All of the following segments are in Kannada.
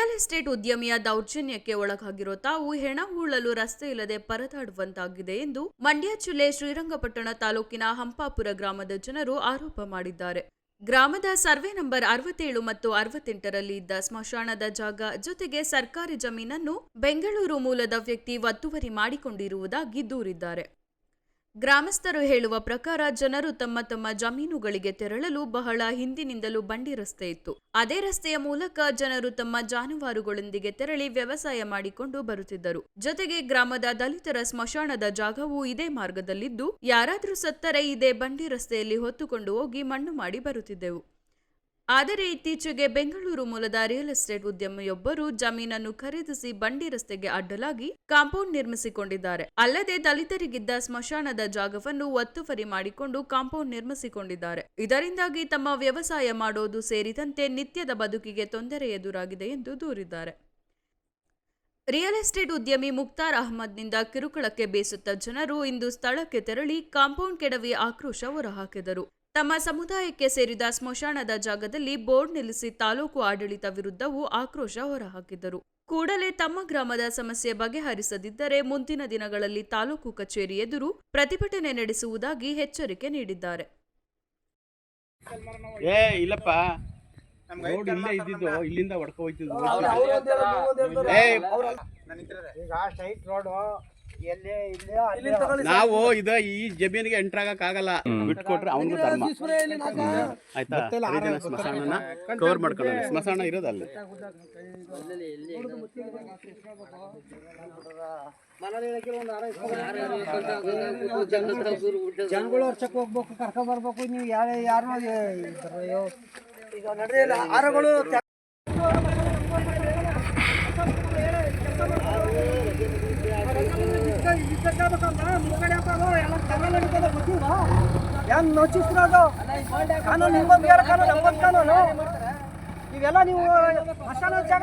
ರಿಯಲ್ ಎಸ್ಟೇಟ್ ಉದ್ಯಮಿಯ ದೌರ್ಜನ್ಯಕ್ಕೆ ಒಳಗಾಗಿರೋ ತಾವು ಹೆಣ ಹೂಳಲು ರಸ್ತೆ ಇಲ್ಲದೆ ಪರದಾಡುವಂತಾಗಿದೆ ಎಂದು ಮಂಡ್ಯ ಜಿಲ್ಲೆ ಶ್ರೀರಂಗಪಟ್ಟಣ ತಾಲೂಕಿನ ಹಂಪಾಪುರ ಗ್ರಾಮದ ಜನರು ಆರೋಪ ಮಾಡಿದ್ದಾರೆ. ಗ್ರಾಮದ ಸರ್ವೆ ನಂಬರ್ ಅರವತ್ತೇಳು ಮತ್ತು ಅರವತ್ತೆಂಟರಲ್ಲಿ ಇದ್ದ ಸ್ಮಶಾನದ ಜಾಗ ಜೊತೆಗೆ ಸರ್ಕಾರಿ ಜಮೀನನ್ನು ಬೆಂಗಳೂರು ಮೂಲದ ವ್ಯಕ್ತಿ ಒತ್ತುವರಿ ಮಾಡಿಕೊಂಡಿರುವುದಾಗಿ ದೂರಿದ್ದಾರೆ. ಗ್ರಾಮಸ್ಥರು ಹೇಳುವ ಪ್ರಕಾರ ಜನರು ತಮ್ಮ ತಮ್ಮ ಜಮೀನುಗಳಿಗೆ ತೆರಳಲು ಬಹಳ ಹಿಂದಿನಿಂದಲೂ ಬಂಡಿ ರಸ್ತೆ ಇತ್ತು. ಅದೇ ರಸ್ತೆಯ ಮೂಲಕ ಜನರು ತಮ್ಮ ಜಾನುವಾರುಗಳೊಂದಿಗೆ ತೆರಳಿ ವ್ಯವಸಾಯ ಮಾಡಿಕೊಂಡು ಬರುತ್ತಿದ್ದರು. ಜೊತೆಗೆ ಗ್ರಾಮದ ದಲಿತರ ಸ್ಮಶಾನದ ಜಾಗವು ಇದೇ ಮಾರ್ಗದಲ್ಲಿದ್ದು, ಯಾರಾದರೂ ಸತ್ತರೆ ಇದೇ ಬಂಡಿ ರಸ್ತೆಯಲ್ಲಿ ಹೊತ್ತುಕೊಂಡು ಹೋಗಿ ಮಣ್ಣು ಮಾಡಿ ಬರುತ್ತಿದ್ದೆವು. ಆದರೆ ಇತ್ತೀಚೆಗೆ ಬೆಂಗಳೂರು ಮೂಲದ ರಿಯಲ್ ಎಸ್ಟೇಟ್ ಉದ್ಯಮಿಯೊಬ್ಬರು ಜಮೀನನ್ನು ಖರೀದಿಸಿ ಬಂಡಿ ರಸ್ತೆಗೆ ಅಡ್ಡಲಾಗಿ ಕಾಂಪೌಂಡ್ ನಿರ್ಮಿಸಿಕೊಂಡಿದ್ದಾರೆ. ಅಲ್ಲದೆ ದಲಿತರಿಗಿದ್ದ ಸ್ಮಶಾನದ ಜಾಗವನ್ನು ಒತ್ತುವರಿ ಮಾಡಿಕೊಂಡು ಕಾಂಪೌಂಡ್ ನಿರ್ಮಿಸಿಕೊಂಡಿದ್ದಾರೆ. ಇದರಿಂದಾಗಿ ತಮ್ಮ ವ್ಯವಸಾಯ ಮಾಡೋದು ಸೇರಿದಂತೆ ನಿತ್ಯದ ಬದುಕಿಗೆ ತೊಂದರೆ ಎದುರಾಗಿದೆ ಎಂದು ದೂರಿದ್ದಾರೆ. ರಿಯಲ್ ಎಸ್ಟೇಟ್ ಉದ್ಯಮಿ ಮುಕ್ತಾರ್ ಅಹಮದ್ನಿಂದ ಕಿರುಕುಳಕ್ಕೆ ಬೇಸುತ್ತ ಜನರು ಇಂದು ಸ್ಥಳಕ್ಕೆ ತೆರಳಿ ಕಾಂಪೌಂಡ್ ಕೆಡವಿ ಆಕ್ರೋಶ ಹೊರಹಾಕಿದರು. ತಮ್ಮ ಸಮುದಾಯಕ್ಕೆ ಸೇರಿದ ಸ್ಮಶಾನದ ಜಾಗದಲ್ಲಿ ಬೋರ್ಡ್ ನಿಲ್ಲಿಸಿ ತಾಲೂಕು ಆಡಳಿತ ವಿರುದ್ಧವೂ ಆಕ್ರೋಶ ಹೊರಹಾಕಿದರು. ಕೂಡಲೇ ತಮ್ಮ ಗ್ರಾಮದ ಸಮಸ್ಯೆ ಬಗೆಹರಿಸದಿದ್ದರೆ ಮುಂದಿನ ದಿನಗಳಲ್ಲಿ ತಾಲೂಕು ಕಚೇರಿ ಎದುರು ಪ್ರತಿಭಟನೆ ನಡೆಸುವುದಾಗಿ ಎಚ್ಚರಿಕೆ ನೀಡಿದ್ದಾರೆ. ಏ ಇಲ್ಲಪ್ಪ. ರೋಡ್ ಇಲ್ಲೇ ಇದ್ದಿದ್ದು ಇಲ್ಲಿಂದ ಹೊಡ್ಕೊ ಹೋಯ್ತಿದ್ದು ಏ ಈಗ ಸ್ಟ್ರೈಟ್ ರೋಡು ನಾವು ಇದ ಈ ಜಮೀನಿಗೆ ಎಂಟರ್ ಆಗಕ್ ಆಗಲ್ಲ. ಬಿಟ್ಕೊಟ್ರೆ ಅವನಿಗೂ ಧರ್ಮ. ಆಯ್ತಾ? ಸ್ಮಶಾನ ಸ್ಮಶಾನನ ಕವರ್ ಮಾಡ್ಕೊಳ್ಳೋಣ. ಸ್ಮಶಾನ ಇರೋದು ಅಲ್ಲಿ. ಜನಗಳು ವರ್ಷಕ್ಕೆ ಹೋಗ್ಬೇಕು ಕರ್ಕೊಂಡ್ ಬರ್ಬೇಕು ನೀವು ಯಾರು ಯಾರನ್ನ ಅಯ್ಯೋ. ಈಗ ನಡೆಯಲ್ಲ ಆರುಗಳು ತ್ಯಾ- ಏನ್ ನೋಚಿಸ್ತಿರೋದು ಕಾನೂನು ನಿಮ್ಮ ಬೇರೆ ಕಾನೂನು ನಮ್ಮದು ಕಾನೂನು ಇವೆಲ್ಲ ನೀವು ಮಸಾಲ ಜಾಗ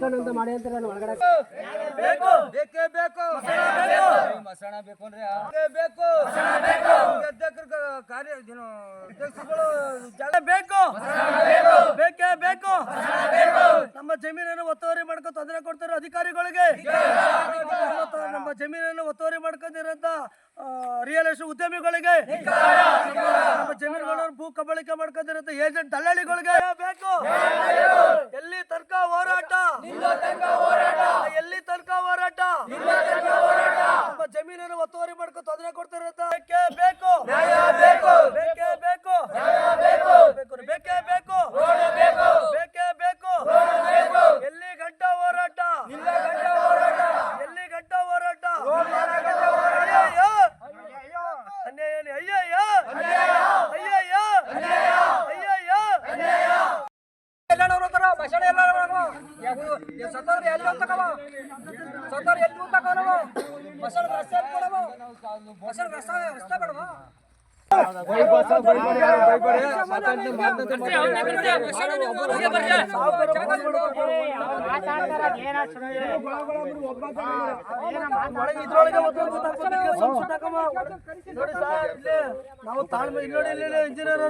ಮೂರು ಅಂತ ಮಾಡಿ ಅಂತ ಎಲ್ಲ ಏ- ಬೇಕು. ಬೇಕೇ ಬೇಕು. ಮಸಣ ಬೇಕು ಅಂದ್ರೆ ಬೇಕು ಅಧ್ಯಕ್ಷರ ಕಾರ್ಯ ಜಾಗ ಬೇಕು. ಬೇಕೇ. ಬೇಕು ನಮ್ಮ ಜಮೀನನ್ನು ಒತ್ತುವರಿ ಮಾಡ್ಕೊ ತೊಂದರೆ ಕೊಡ್ತಾರೆ ಅಧಿಕಾರಿಗಳಿಗೆ. ನಮ್ಮ ಜಮೀನನ್ನು ಒತ್ತುವರಿ ಮಾಡ್ಕೊಂಡಿರೋಂತ ರಿಯಲ್ ಎಸ್ಟೇಟ್ ಉದ್ಯಮಿಗಳಿಗೆ. ನಮ್ಮ ಜಮೀನುಗಳನ್ನು ಭೂ ಕಬಳಿಕೆ ಮಾಡ್ಕೊಂಡಿರೋಂಥ ಏಜೆಂಟ್ ದಲ್ಲಾಳಿಗಳಿಗೆ. ಬೇಕು. ಎಲ್ಲಿ ತನಕ ಹೋರಾಟ. ಎಲ್ಲಿ ತನಕ ಹೋರಾಟ. ನಮ್ಮ ಜಮೀನನ್ನು ಒತ್ತುವರಿ ಮಾಡ್ಕೊ ತೊಂದರೆ ಕೊಡ್ತಿರೋಂಥ ಬೇಕೇ ಬೇಕು. ಬೇಕು. ಬೇಕೇ ಬೇಕು. ಬೇಕು. ಬೇಕೇ. ಬೇಕು ಬೇಕೇ. ಬೇಕು. ಎಲ್ಲಿ ಗಂಟ ಹೋರಾಟ. ಎಲ್ಲಿ ಗಂಟ ಹೋರಾಟ. ಅಯ್ಯಯ್ಯ. ಅನ್ಯಾಯ. ಅಯ್ಯಯ್ಯ. ಅಯ್ಯಯ್ಯ. ಅಯ್ಯಯ್ಯ ಎಲ್ಲಾಣವ್ರ ಹತ್ರ ಭಾಷಣ ಎಲ್ಲ ಸತ್ತವ್ರ ಎಲ್ಲಿ ಹೋಗ್ತಕವ ಸತ್ತವ್ರ ಎಲ್ಲಿ ಹೋಗ್ತಕವ ನಾವು ಬಸಳ ರಸ್ತೆ ಕೊಡವ? ಬಸಳ ರಸ್ತೆ ರಸ್ತೆ ಬೇಡವಾ? ನಾವು ತಾಳ್ಮೆ ಇಲ್ಲಿ ನೋಡಿ ಇಲ್ಲ ಇಂಜಿನಿಯರ್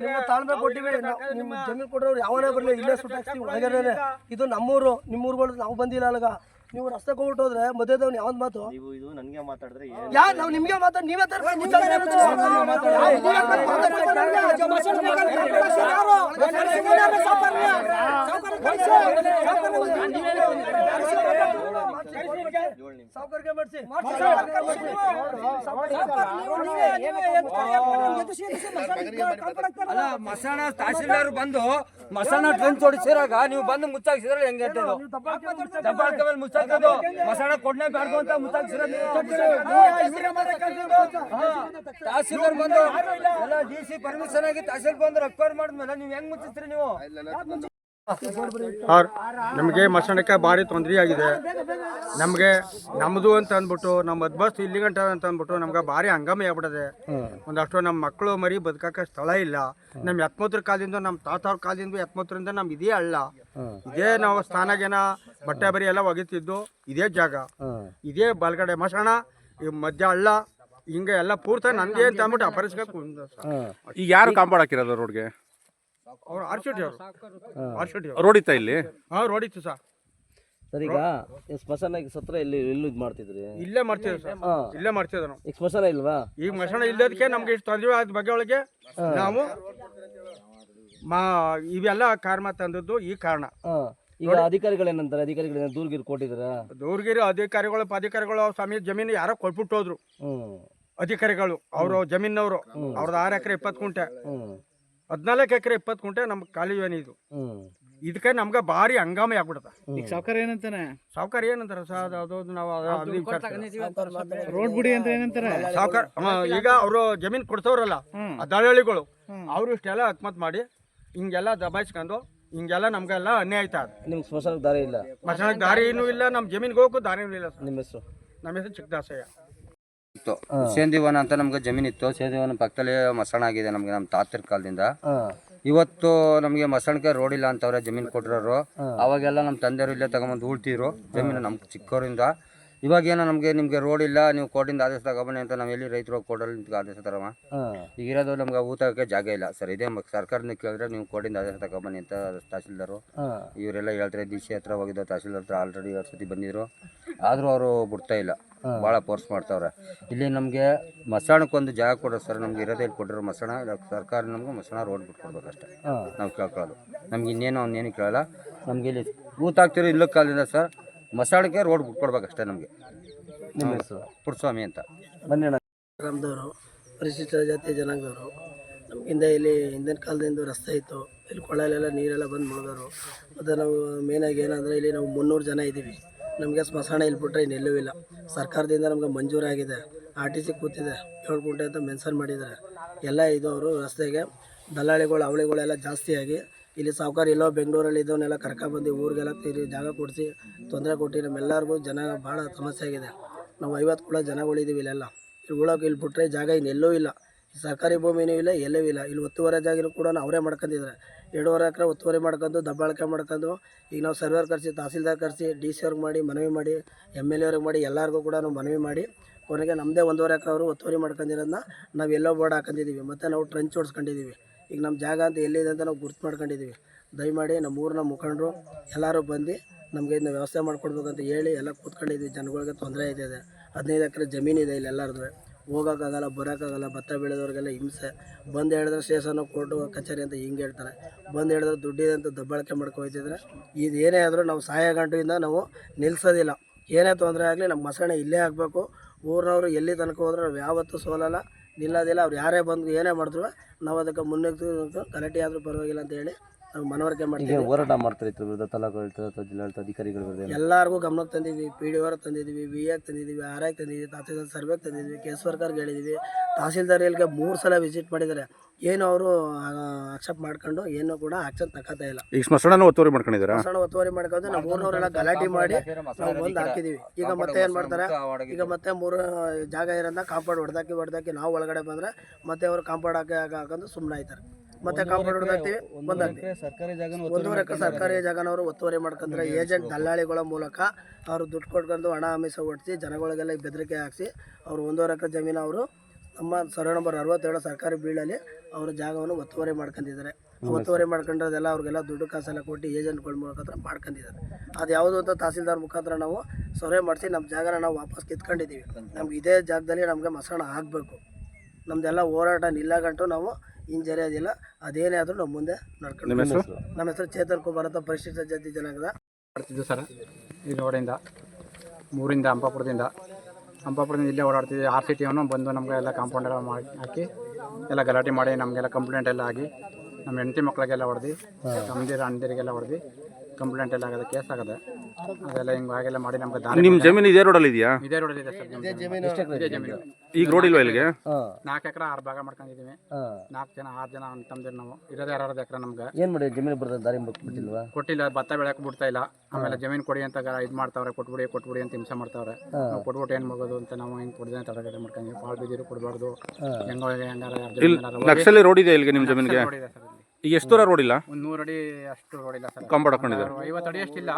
ನಿಮ್ಮ ತಾಳ್ಮೆ ಕೊಟ್ಟಿವಿ ನಿಮ್ಮ ಜಮೀನು ಕೊಡೋರು ಯಾವನೇ ಬರಲಿ ಇಲ್ಲೇ ಸುಟ್ಟಾಕ್ಸ್ತೀವಿ ಒಳಗಡೆ ಇದು ನಮ್ಮೂರು ನಿಮ್ಮೂರುಗಳು ನಾವು ಬಂದಿಲ್ಲ ಅಲ್ಗ ನೀವು ರಸ್ತೆ ಹೋಗ್ಬಿಟ್ಟೋದ್ರೆ ಹೋದ್ರೆ ಮಧ್ಯದವ್ನು ಯಾವ್ದು ಮಾತು ನೀವು ಇದು ನನಗೆ ನಾವು ನಿಮ್ಗೆ ಮಾತಾಡಿ ನೀವೇ ತರ ಸಾವುಕಾರಿಗೆ ಮಾಡಿಸಿ. ಅಲ್ಲ ಮಸಾಣ ತಹಸೀಲ್ದಾರ್ ಬಂದು ಮಸಾಣ ಟ್ರೆಂಚ್ ತೋಡಿಸಿರಾಗ ನೀವು ಬಂದು ಮುಚ್ಚಾಕ್ಸಿದ್ರೆ ಹೆಂಗೆ ಅಂತ? ಮೇಲೆ ಮುಚ್ಚಾಕೋದು ಮಸಾಣ ಕೊಡ್ನೆ ಬ್ಯಾಡ್ದು ಅಂತ ಮುಚ್ಚಾಕ್ಸಿರೋದು ನೀವು. ತಹಸೀಲ್ದಾರ್ ಬಂದು ಎಲ್ಲ ಡಿ ಸಿ ಪರ್ಮಿಷನ್ ಆಗಿ ತಹಸೀಲ್ ಬಂದು ರೆಕ್ವೈರ್ ಮಾಡಿದ್ಮೇಲೆ ನೀವು ಹೆಂಗ್ ಮುಚ್ಚಿಸ್ತೀರಿ ನೀವು? ಅವ್ರ ನಮಗೆ ಮಸಣಕ್ಕೆ ಭಾರಿ ತೊಂದರೆ ಆಗಿದೆ. ನಮಗೆ ನಮ್ಮದು ಅಂತ ಅಂದ್ಬಿಟ್ಟು ನಮ್ಮ ಬಸ್ ಇಲ್ಲಿ ಗಂಟ ಅಂತ ಅಂದ್ಬಿಟ್ಟು ನಮ್ಗೆ ಭಾರಿ ಹಂಗಾಮಿ ಆಗ್ಬಿಡದೆ ಒಂದಷ್ಟು ನಮ್ಮ ಮಕ್ಕಳು ಮರಿ ಬದುಕಕ್ಕೆ ಸ್ಥಳ ಇಲ್ಲ. ನಮ್ಮ ಎತ್ಮೂತ್ರ ಕಾಲದಿಂದ ನಮ್ಮ ತಾತವ್ರ ಕಾಲದಿಂದ ಎತ್ಮೂತ್ರದಿಂದ ನಮ್ಮ ಇದೇ ಅಲ್ಲ ಇದೇ ನಾವು ಸ್ಥಾನಗೇನ, ಬಟ್ಟೆ ಬರಿ ಎಲ್ಲ ಒಗಿತಿದ್ದು ಇದೇ ಜಾಗ. ಇದೇ ಬಲ್ಗಡೆ ಮಸಣ, ಈ ಮಧ್ಯ ಅಲ್ಲ ಹಿಂಗೆ ಎಲ್ಲ ಪೂರ್ತಿ ನನಗೆ ಅಂತ ಅಂದ್ಬಿಟ್ಟು ಅಪರಿಸ್ಬೇಕು ಈಗ ಯಾರು ಕಾಂಪೌಂಡ್ ರೋಡ್ಗೆ? ಅವ್ರು ರೋಡ್ ಇತ್ತ ಇಲ್ಲಿ? ಹಾಂ ರೋಡ್ ಇತ್ತು ಸರ್. ಸರ್ ಈಗ ಈ ಸ್ಮಶಾನ ಈಗ ಸತ್ರ ಇಲ್ಲಿ ಎಲ್ಲೂ ಇದು ಮಾಡ್ತಿದ್ರಿ? ಇಲ್ಲೇ ಮಾಡ್ತೀವಿ ಸರ್. ಇಲ್ಲೇ ಮಾಡ್ತಿದ್ದೆ ನಾವು. ಈಗ ಸ್ಮಶಾನ ಇಲ್ವಾ? ಈಗ ಮಸಣ ಇಲ್ಲದಕ್ಕೆ ನಮ್ಗೆ ಇಷ್ಟು ತೊಂದರೆ ಆದ ಬಗ್ಗೆ ಒಳಗೆ ನಾವು ಮಾ ಇವೆಲ್ಲ ಕಾರಣ ತಂದದ್ದು ಈ ಕಾರಣ. ಹಾ. ಈಗ ಅಧಿಕಾರಿಗಳು ಏನಂತಾರೆ ಅಧಿಕಾರಿಗಳು ಏನಾದ್ರು ದೂರ ಗೀರ್ ಕೊಟ್ಟಿದ್ದೀರಾ? ದೂರ್ಗಿರಿ ಅಧಿಕಾರಿಗಳು ಪಾಧಿಕಾರಿಗಳು ಅವ್ರ ಸ್ವಾಮಿ ಜಮೀನು ಯಾರೋ ಕೊಟ್ಬಿಟ್ಟು ಹೋದ್ರು ಹ್ಮ್. ಅಧಿಕಾರಿಗಳು ಅವರು ಜಮೀನವರು. ಅವ್ರದ್ದು ಆರು ಎಕರೆ ಇಪ್ಪತ್ತು ಕುಂಟೆ ಹ್ಮ್. ಹದಿನಾಲ್ಕು ಎಕರೆ ಇಪ್ಪತ್ತು ಕುಂಟೆ ನಮ್ಗೆ ಖಾಲಿ ಏನಿದು ಇದು. ಇದಕ್ಕೆ ನಮ್ಗೆ ಭಾರಿ ಹಂಗಾಮಿ ಆಗ್ಬಿಡತ್ತ. ಈಗ ಸಾವುಕಾರ ಏನಂತಾನೆ? ಸಾವುಕಾರ ಏನಂತಾರ ಸರ್? ಅದು ನಾವು ರೋಡ್ ಬಿಡಿ ಅಂತ ಏನಂತಾರೆ? ಸಾವುಕಾರ ಈಗ ಅವರು ಜಮೀನ್ ಕೊಡ್ತವ್ರಲ್ಲ ಆ ದಳ್ಳಾಳಿಗಳು ಅವರು ಇಷ್ಟೆಲ್ಲ ಅಕ್ಮತ್ ಮಾಡಿ ಹಿಂಗೆಲ್ಲ ದಬಾಯಿಸ್ಕೊಂಡು ಹಿಂಗೆಲ್ಲ ನಮ್ಗೆಲ್ಲ ಅನ್ಯಾಯ ಆಯ್ತಾ? ನಿಮ್ಗೆ ಸ್ಮಶಾನಕ್ಕೆ ದಾರಿ ಇಲ್ಲ? ಮಸಣಕ್ಕೆ ದಾರಿನೂ ಇಲ್ಲ ನಮ್ಮ ಜಮೀನ್ಗೆ ಹೋಗಕ್ಕೂ ದಾರಿನೂ ಇಲ್ಲ ಸರ್. ನಿಮ್ಮ ಹೆಸರು? ನಮ್ಮ ಹೆಸರು ಚಿಕ್ಕದಾಸಯ್ಯ. ಇತ್ತು. ಸೇಂದಿವನ ಅಂತ ನಮ್ಗೆ ಜಮೀನ್ ಇತ್ತು. ಸೇಂದಿವನ ಪಕ್ಕದಲ್ಲಿ ಮಸಣ ಆಗಿದೆ ನಮ್ಗೆ ನಮ್ಮ ತಾತರ ಕಾಲದಿಂದ. ಇವತ್ತು ನಮಗೆ ಮಸಣಕ್ಕೆ ರೋಡ್ ಇಲ್ಲ ಅಂತವ್ರೆ ಜಮೀನ್ ಕೊಟ್ಟಿರೋರು ಅವಾಗೆಲ್ಲ ನಮ್ಮ ತಂದೆಯವರು ಇಲ್ಲೇ ತಗೊಂಬಂದು ಉಳ್ತಿದ್ರು. ಜಮೀನು ನಮ್ ಚಿಕ್ಕವರಿಂದ ಇವಾಗ ಏನೋ ನಮಗೆ ನಿಮಗೆ ರೋಡ್ ಇಲ್ಲ ನೀವು ಕೋರ್ಟಿಂದ ಆದೇಶ ತಗೊಬನ್ನಿ ಅಂತ ನಾವು ಎಲ್ಲಿ ರೈತರು ಕೋರ್ಟಲ್ಲಿ ನಿಂತ್ಕೊಂಡು ಆದೇಶ ತರವಾ? ಈಗ ಇರೋದು ನಮ್ಗೆ ಊಟಕ್ಕೆ ಜಾಗ ಇಲ್ಲ. ಸರ್ ಇದೇ ಮ- ಸರ್ಕಾರದಿಂದ ಕೇಳಿದ್ರೆ ನೀವು ಕೋರ್ಟಿಂದ ಆದೇಶ ತಗೊಬನ್ನಿ ಅಂತ ತಹಸೀಲ್ದಾರು ಇವರೆಲ್ಲ ಹೇಳ್ತಾರೆ ಡಿ ಸಿ ಹತ್ರ ಹೋಗಿದ್ದು ತಹಸೀಲ್ದಾರ್ ಹತ್ರ ಆಲ್ರೆಡಿ ಎರಡು ಸತಿ ಬಂದಿದ್ರು. ಆದರೂ ಅವರು ಬಿಡ್ತಾ ಇಲ್ಲ. ಭಾಳ ಫೋರ್ಸ್ ಮಾಡ್ತಾವ್ರೆ. ಇಲ್ಲಿ ನಮಗೆ ಮಸಾಣಕ್ಕೊಂದು ಜಾಗ ಕೊಡೋ ಸರ್ ನಮ್ಗೆ ಇರೋದೇ ಇಲ್ಲಿ ಕೊಟ್ಟಿರೋ ಮಸಾಣ ಸರ್ಕಾರ ನಮ್ಗೆ ಮಸಾಣ ರೋಡ್ ಬಿಟ್ಕೊಡ್ಬೇಕಷ್ಟೇ ನಾವು ಕೇಳ್ಕೊಳ್ಳೋದು. ನಮ್ಗೆ ಇನ್ನೇನು ಅವ್ನೇನು ಕೇಳಲ್ಲ. ನಮ್ಗೆ ಇಲ್ಲಿ ಊತಾಗ್ತಿರೋ ಇಲ್ಲ ಕಾಲದಿಂದ ಸರ್ ಮಸಾಣಕ್ಕೆ ರೋಡ್ ಬಿಟ್ಕೊಡ್ಬೇಕು ಅಷ್ಟೇ ನಮಗೆ. ನಿಮ್ಮ ಹೆಸರು? ಪುಟ್ಸ್ವಾಮಿ ಅಂತ. ಬನ್ನಿ ಗ್ರಾಮದವರು, ಪರಿಶಿಷ್ಟ ಜಾತಿ ಜನಾಂಗದವರು, ನಮಗಿಂದ ಇಲ್ಲಿ ಹಿಂದಿನ ಕಾಲದಿಂದ ರಸ್ತೆ ಇತ್ತು. ಇಲ್ಲಿ ಕೊಳಲೆಲ್ಲ ನೀರೆಲ್ಲ ಬಂದು ಮುಳುಗೋರು ಮತ್ತು ನಾವು ಮೇನಾಗಿ ಏನಂದರೆ ಇಲ್ಲಿ ನಾವು ಮುನ್ನೂರು ಜನ ಇದ್ದೀವಿ. ನಮಗೆ ಸ್ಮಶಾನ ಇಲ್ಲಿ ಬಿಟ್ರೆ ಇನ್ನೆಲ್ಲೂ ಇಲ್ಲ. ಸರ್ಕಾರದಿಂದ ನಮಗೆ ಮಂಜೂರಾಗಿದೆ ಆರ್ ಟಿ ಸಿ ಕೂತಿದೆ. ಏಳು ಗುಂಟೆ ಅಂತ ಮೆನ್ಷನ್ ಮಾಡಿದ್ದಾರೆ. ಎಲ್ಲ ಇದು ಅವರು ರಸ್ತೆಗೆ ದಲ್ಲಾಳಿಗಳು, ಅವಳಿಗಳೆಲ್ಲ ಜಾಸ್ತಿಯಾಗಿ ಇಲ್ಲಿ ಸಾವುಕಾರ ಎಲ್ಲೋ ಬೆಂಗಳೂರಲ್ಲಿ ಇದ್ದವನ್ನೆಲ್ಲ ಕರ್ಕೊಂಡ್ಬಂದು ಊರಿಗೆಲ್ಲ ತೀರಿ ಜಾಗ ಕೊಡಿಸಿ ತೊಂದರೆ ಕೊಟ್ಟು ನಮ್ಮೆಲ್ಲರಿಗೂ ಜನ ಭಾಳ ಸಮಸ್ಯೆ ಆಗಿದೆ. ನಾವು ಐವತ್ತು ಕೂಡ ಜನಗಳಿದ್ದೀವಿ ಇಲ್ಲೆಲ್ಲ. ಇಲ್ಲಿ ಉಳೋಕೆ ಇಲ್ಲಿ ಬಿಟ್ಟರೆ ಜಾಗ ಇನ್ನೆಲ್ಲೂ ಇಲ್ಲ. ಸರ್ಕಾರಿ ಭೂಮಿನೂ ಇಲ್ಲ, ಎಲ್ಲೂ ಇಲ್ಲ. ಇಲ್ಲಿ ಒತ್ತುವರಿ ಜಾಗಿನೂ ಕೂಡ ಅವರೇ ಮಾಡ್ಕೊಂಡಿದ್ದಾರೆ ಎರಡೂವರೆ ಎಕರೆ ಒತ್ತುವರಿ ಮಾಡ್ಕೊಂಡು, ದಬ್ಬಾಳಿಕೆ ಮಾಡ್ಕೊಂಡು, ಈಗ ನಾವು ಸರ್ವರ್ ಕರೆಸಿ, ತಹಸೀಲ್ದಾರ್ ಕರೆಸಿ, ಡಿ ಸಿ ಅವ್ರಿಗೆ ಮಾಡಿ, ಮನವಿ ಮಾಡಿ, ಎಂ ಎಲ್ ಎ ಮಾಡಿ, ಎಲ್ಲರಿಗೂ ಕೂಡ ನಾವು ಮನವಿ ಮಾಡಿ, ಕೊನೆಗೆ ನಮ್ಮದೇ ಒಂದೂವರೆ ಎಕರೆ ಅವರು ಒತ್ತುವರಿ ಮಾಡ್ಕೊಂಡಿರೋದನ್ನ ನಾವು ಎಲ್ಲೋ ಬೋರ್ಡ್ ಹಾಕೊಂಡಿದ್ದೀವಿ ಮತ್ತು ನಾವು ಟ್ರಂಚ್ ಹೊಡ್ಸ್ಕೊಂಡಿದ್ದೀವಿ ಈಗ ನಮ್ಮ ಜಾಗ ಅಂತ ಎಲ್ಲಿದೆ ಅಂತ ನಾವು ಗುರ್ತು ಮಾಡ್ಕೊಂಡಿದ್ದೀವಿ. ದಯಮಾಡಿ ನಮ್ಮ ಊರಿನ ಮುಖಂಡರು ಎಲ್ಲರೂ ಬಂದು ನಮಗೆ ಇದನ್ನ ವ್ಯವಸ್ಥೆ ಮಾಡಿಕೊಡ್ಬೇಕಂತ ಹೇಳಿ ಎಲ್ಲ ಕೂತ್ಕೊಂಡಿದ್ವಿ ಜನಗಳಿಗೆ ತೊಂದರೆ ಇದೆ. ಹದಿನೈದು ಎಕರೆ ಜಮೀನಿದೆ ಇಲ್ಲಿ ಎಲ್ಲರದ್ದು ಹೋಗೋಕ್ಕಾಗಲ್ಲ, ಬರೋಕ್ಕಾಗಲ್ಲ, ಭತ್ತ ಬೆಳೆದವ್ರಿಗೆಲ್ಲ ಹಿಂಸೆ. ಬಂದು ಹೇಳಿದ್ರೆ ಸ್ಟೇಷನು ಕೊಟ್ಟು ಕಚೇರಿ ಅಂತ ಹಿಂಗೆ ಹೇಳ್ತಾರೆ. ಬಂದು ಹೇಳಿದ್ರೆ ದುಡ್ಡಿದೆ ಅಂತ ದಬ್ಬಾಳಿಕೆ ಮಾಡ್ಕೋತಿದ್ರೆ ಇದು ಏನೇ ಆದರೂ ನಾವು ಸಹಾಯ ಗಂಟೆಯಿಂದ ನಾವು ನಿಲ್ಲಿಸೋದಿಲ್ಲ ಏನೇ ತೊಂದರೆ ಆಗಲಿ ನಮ್ಮ ಮಸಣೆ ಇಲ್ಲೇ ಆಗಬೇಕು. ಊರಿನವರು ಎಲ್ಲಿ ತನಕ ಹೋದ್ರೆ ನಾವು ಯಾವತ್ತೂ ಸೋಲಲ್ಲ. ನಿಲ್ಲೋದಿಲ್ಲ. ಅವ್ರು ಯಾರೇ ಬಂದು ಏನೇ ಮಾಡಿದ್ರು ನಾವು ಅದಕ್ಕೆ ಮುನ್ನುಗ್ಗಿ ಗಲಾಟೆ ಆದರೂ ಪರವಾಗಿಲ್ಲ ಅಂತ ಹೇಳಿ ಮನವರಿಕೆ ಮಾಡಿ ಮಾಡ್ತೀವಿ ಹೋರಾಟ ಮಾಡ್ತಾರೆ ಇದ್ರ ವಿರುದ್ಧ ಅಥವಾ ಜಿಲ್ಲಾಡಳಿತ ಅಧಿಕಾರಿಗಳ ವಿರುದ್ಧ ಎಲ್ಲರಿಗೂ ಗಮನಕ್ಕೆ ತಂದಿದ್ವಿ. ಪಿ ಡಿ ಓರ್ ತಂದಿದ್ವಿ ವಿ ಎ ತಂದಿದ್ವಿ ಆರ್ ಐ ತಂದಿದ್ವಿ ತಹಸೀಲ್ದಾರ್ ಸರ್ವೆಗೆ ತಂದಿದ್ವಿ ಕೇಸ್ ವರ್ಕರ್ಗೆ ಹೇಳಿದ್ವಿ. ತಹಸೀಲ್ದಾರ್ ಇಲ್ಲಿಗೆ ಮೂರು ಸಲ ವಿಸಿಟ್ ಮಾಡಿದ್ದಾರೆ. ಏನು ಅವರು ಅಕ್ಸೆಪ್ಟ್ ಮಾಡ್ಕೊಂಡು ಏನು ಕೂಡ ಆಕ್ಷನ್ ತಗೋತಾ ಇಲ್ಲ. ಈಗ ಸ್ಮಶಾನ ಒತ್ತುವರಿ ಮಾಡ್ಕೊಂಡಿದ್ದಾರೆ? ಸ್ಮಶಾನ ಒತ್ತುವರಿ ಮಾಡ್ಕೊಂಡು ನಮ್ಮ ಊರಿನವರೆಲ್ಲ ಗಲಾಟೆ ಮಾಡಿ ನಾವು ಬಂದು ಹಾಕಿದೀವಿ. ಈಗ ಮತ್ತೆ ಏನು ಮಾಡ್ತಾರೆ? ಈಗ ಮತ್ತೆ ಮೂರು ಜಾಗ ಇರೋದ ಕಾಂಪೌಂಡ್ ಹೊಡೆದಾಕಿ ಹೊಡೆದಾಕಿ ನಾವು ಒಳಗಡೆ ಬಂದರೆ ಮತ್ತೆ ಅವರು ಕಾಂಪೌಂಡ್ ಹಾಕಿ ಹಾಕಿ ಹಾಕೊಂಡು ಸುಮ್ಮನೆ ಆಯ್ತಾರೆ. ಮತ್ತೆ ಕಾಂಪೌಂಡ್ ಹೊಡೆದಾಕ್ತೀವಿ ಸರ್ಕಾರಿ ಜಾಗ ಒಂದೂವರೆ ಎಕರೆ ಸರ್ಕಾರಿ ಜಾಗನವರು ಒತ್ತುವರಿ ಮಾಡ್ಕೊಂಡ್ರೆ ಏಜೆಂಟ್ ದಲ್ಲಾಳಿಗಳ ಮೂಲಕ ಅವರು ದುಡ್ಡು ಕೊಟ್ಕೊಂಡು ಹಣ ಆಮಿಷ ಹೊಡಿಸಿ ಜನಗಳಿಗೆಲ್ಲ ಬೆದರಿಕೆ ಹಾಕಿಸಿ ಅವರು ಒಂದೂವರೆ ಎಕರೆ ಜಮೀನು ಅವರು ನಮ್ಮ ಸರ್ವೆ ನಂಬರ್ ಅರವತ್ತೇಳು ಸರ್ಕಾರಿ ಬೀಳಲ್ಲಿ ಅವರು ಜಾಗವನ್ನು ಒತ್ತುವರಿ ಮಾಡ್ಕೊಂಡಿದ್ದಾರೆ. ಒತ್ತುವರಿ ಮಾಡ್ಕೊಂಡಿರೋದೆಲ್ಲ ಅವ್ರಿಗೆಲ್ಲ ದುಡ್ಡು ಕಾಸೆಲ್ಲ ಕೊಟ್ಟು ಏಜೆಂಟ್ಗಳ ಮುಖಾಂತರ ಮಾಡ್ಕೊಂಡಿದ್ದಾರೆ. ಅದು ಯಾವುದು ಅಂತ ತಹಸೀಲ್ದಾರ್ ಮುಖಾಂತರ ನಾವು ಸರ್ವೆ ಮಾಡಿಸಿ ನಮ್ಮ ಜಾಗನ ನಾವು ವಾಪಸ್ ಕಿತ್ಕೊಂಡಿದ್ದೀವಿ. ನಮ್ಗೆ ಇದೇ ಜಾಗದಲ್ಲಿ ನಮಗೆ ಮಸಣ ಆಗಬೇಕು. ನಮ್ಮದೆಲ್ಲ ಹೋರಾಟ ನಿಲ್ಲಗಂಟು ನಾವು ಹಿಂಜರಿಯೋದಿಲ್ಲ ಅದೇನೇ ಆದರೂ ನಾವು ಮುಂದೆ ನಡ್ಕೊಂಡು ನಿಮ್ಮ ಹೆಸರು? ನಮ್ಮ ಹೆಸರು ಚೇತನ್ ಕುಮಾರ್ ಅಂತ ಪರಿಶಿಷ್ಟ ಜಾತಿ ಜನಾಂಗದ. ಮಾಡ್ತಿದ್ದೆ ಸರ್ ಈ ರೋಡಿಂದ ಮೂರಿಂದ ಹಂಪಾಪುರದಿಂದ ಹಂಪಾಪುರದಿಂದ ಇಲ್ಲೇ ಓಡಾಡ್ತಿದ್ವಿ. ಆರ್ ಸಿ ಟಿಯನ್ನು ಬಂದು ನಮಗೆ ಎಲ್ಲ ಕಾಂಪೌಂಡ್ ಎಲ್ಲ ಮಾಡಿ ಹಾಕಿ ಎಲ್ಲ ಗಲಾಟೆ ಮಾಡಿ ನಮಗೆಲ್ಲ ಕಂಪ್ಲೇಂಟ್ ಎಲ್ಲ ಆಗಿ ನಮ್ಮ ಹೆಂಡತಿ ಮಕ್ಕಳಿಗೆಲ್ಲ ಹೊಡೆದು ತಮ್ಮದಿರ ಅಣ್ಣದಿರಿಗೆಲ್ಲ ಹೊಡೆದು ಕಂಪ್ಲೇಂಟ್ ಎಲ್ಲ ಆಗದೆ ಕೇಸ್ ಆಗದೆ. ಅದೆಲ್ಲ ಹಿಂಗೆ ಹಾಗೆಲ್ಲ ಮಾಡಿ ನಮ್ಗೆ ದಾರಿ ನಿಮ್ಮ ಜಮೀನು ಇದೇ ರೋಡಲ್ಲಿ ಇದೆಯಾ? ಇದೇ ರೋಡಲ್ಲಿ ಇದೆ ಸರ್ ನಮ್ಮ ಜಮೀನು. ಇದೇ ಜಮೀನು. ಈಗ ರೋಡ್ ಇಲ್ವಾ ಇಲ್ಲಿಗೆ? ಹಾಂ. ನಾಲ್ಕು ಎಕರೆ ಆರು ಭಾಗ ಮಾಡ್ಕೊಂಡಿದ್ದೀವಿ. ಹಾಂ. ನಾಲ್ಕು ಜನ ಆರು ಜನ ಅಣ್ಣ ತಮ್ಮದಿರು ನಾವು. ಇರೋದೇ ಎರಡು ಎಕರೆ ನಮ್ಗೆ. ಏನು ಮಾಡಿ ಜಮೀನು ಬರ್ತದೆ ದಾರಿ ಬಿಟ್ಟಿಲ್ವಾ ಕೊಟ್ಟಿಲ್ಲ ಭತ್ತ ಬೆಳೆಯಕ್ಕೆ ಬಿಡ್ತಾ ಇಲ್ಲ. ಆಮೇಲೆ ಜಮೀನು ಕೊಡಿ ಅಂತ ಇದ್ ಮಾಡ್ತಾವ್ರೆ ಕೊಟ್ಬಿಡಿ ಕೊಟ್ಬಿಡಿ ಅಂತ ಹಿಂಸೆ ಮಾಡ್ತಾವ್ರೆ. ನಾವು ಕೊಟ್ಬಿಟ್ಟು ಏನ್ ಮಾಡೋದು ಅಂತ ನಾವು ಹಿಂಗೆ ಕೊಡ್ದೇನೆ ತಡೆಗಡೆ ಮಾಡ್ಕೊಂಡಿ ಭಾಳ ಬಿದ್ದಿರು ಕೊಡಬಾರ್ದು. ಹೆಂಗೋ ಹೆಂಗಾರ ಯಾರ್ ಹೋಗಿ- ರೋಡ್ ಇದೆ ಇಲ್ಲಿಗೆ ನಿಮ್ಮ ಜಮೀನಿಗೆ? ಇದೆ ಸರ್. ಈಗ ಎಷ್ಟು ದೂರ ರೋಡ್ ಇಲ್ಲ? ಒಂದು ನೂರು ಅಡಿ ಅಷ್ಟು ರೋಡ್ ಇಲ್ಲ ಸರ್. ಕಂಬ ಹಾಕೊಂಡಿದ್ದಾರೆ ಒಂದು ಐವತ್ತು ಅಡಿ ಅಷ್ಟಿಲ್ಲ.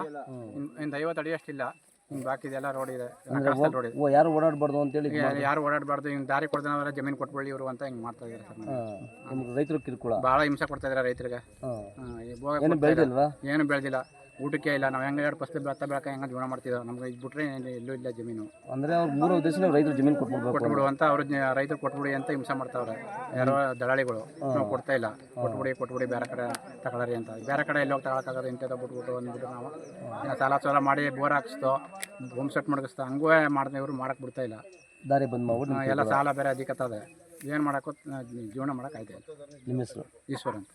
ಒಂದು ಐವತ್ತು ಅಡಿ ಅಷ್ಟಿಲ್ಲ. ಬಾಕಿ ಇದೆಲ್ಲ ರೋಡ್ ಇದೆ. ರೋಡ್ ಇದೆ. ಓ ಯಾರು ಓಡಾಡಬಾರ್ದು ಅಂತೇಳಿ ಯಾರು ಓಡಾಡಬಾರ್ದು ಹಿಂಗೆ ದಾರಿ ಕೊಡ್ದವರ ಜಮೀನು ಕೊಟ್ಬಿಡಿ ಇವರು ಅಂತ ಹಿಂಗೆ ಮಾಡ್ತಾ ಇದ್ದಾರೆ ಸರ್. ನಮ್ಗೆ. ರೈತರು ಕಿರುಕುಳ. ಭಾಳ ಹಿಂಸೆ ಕೊಡ್ತಾ ಇದ್ದಾರೆ ರೈತರಿಗೆ. ಏನು ಬೆಳೆದಿಲ್ಲ. ಊಟಕ್ಕೆ ಇಲ್ಲ ನಾವು ಹೆಂಗೆ ಎರಡು ಫಸ್ಟ್ ಭತ್ತ ಬೆಳಕ ಹೆಂಗೆ ಜೀವನ ಮಾಡ್ತಿದ್ರು ನಮ್ಗೆ ಇದು ಬಿಟ್ರೆ ಎಲ್ಲೂ ಇಲ್ಲ ಜಮೀನು. ಅಂದರೆ ಅವ್ರು ಮೂರು ಉದ್ದೇಶ ರೈತರು ಜಮೀನು ಕೊಟ್ಬಿಡು ಅಂತ ಅವ್ರ ರೈತರು ಕೊಟ್ಬಿಡಿ ಅಂತ ಹಿಂಸೆ ಮಾಡ್ತಾವ್ರೆ. ಯಾರೋ ದಳಾಳಿಗಳು ನಾವು ಕೊಡ್ತಾ ಇಲ್ಲ. ಕೊಟ್ಬಿಡಿ ಕೊಟ್ಬಿಡಿ ಬೇರೆ ಕಡೆ ತಗೊಳ್ರಿ ಅಂತ. ಬೇರೆ ಕಡೆ ಎಲ್ಲೋಗಿ ತಗೊಳಕ್ಕಾಗದು ಇಂಥದ್ದು ಬಿಟ್ಬಿಟ್ಟು ಅಂದ್ಬಿಟ್ಟು ನಾವು. ಸಾಲ ಸಾಲ ಮಾಡಿ ಬೋರ್ ಹಾಕಿಸ್ತೋ ಹೋಮ್ ಸೆಟ್ ಮಾಡಿಸ್ತಾ ಹಂಗೂ ಮಾಡಿದೆ ಇವರು ಮಾಡಕ್ಕೆ ಬಿಡ್ತಾ ಇಲ್ಲ. ದಾರಿ ಬಂದ್ ಮಾಡ್ಬಿಟ್ಟು ಎಲ್ಲ ಸಾಲ ಬೇರೆ ಅಧಿಕತ್ತದೆ ಏನು ಮಾಡೋಕ್ಕೂ ಜೀವನ ಮಾಡೋಕ್ಕಾಯ್ತು ಆಯ್ತು ನಿಮ್ಮ ಹೆಸರು? ಈಶ್ವರ ಅಂತ.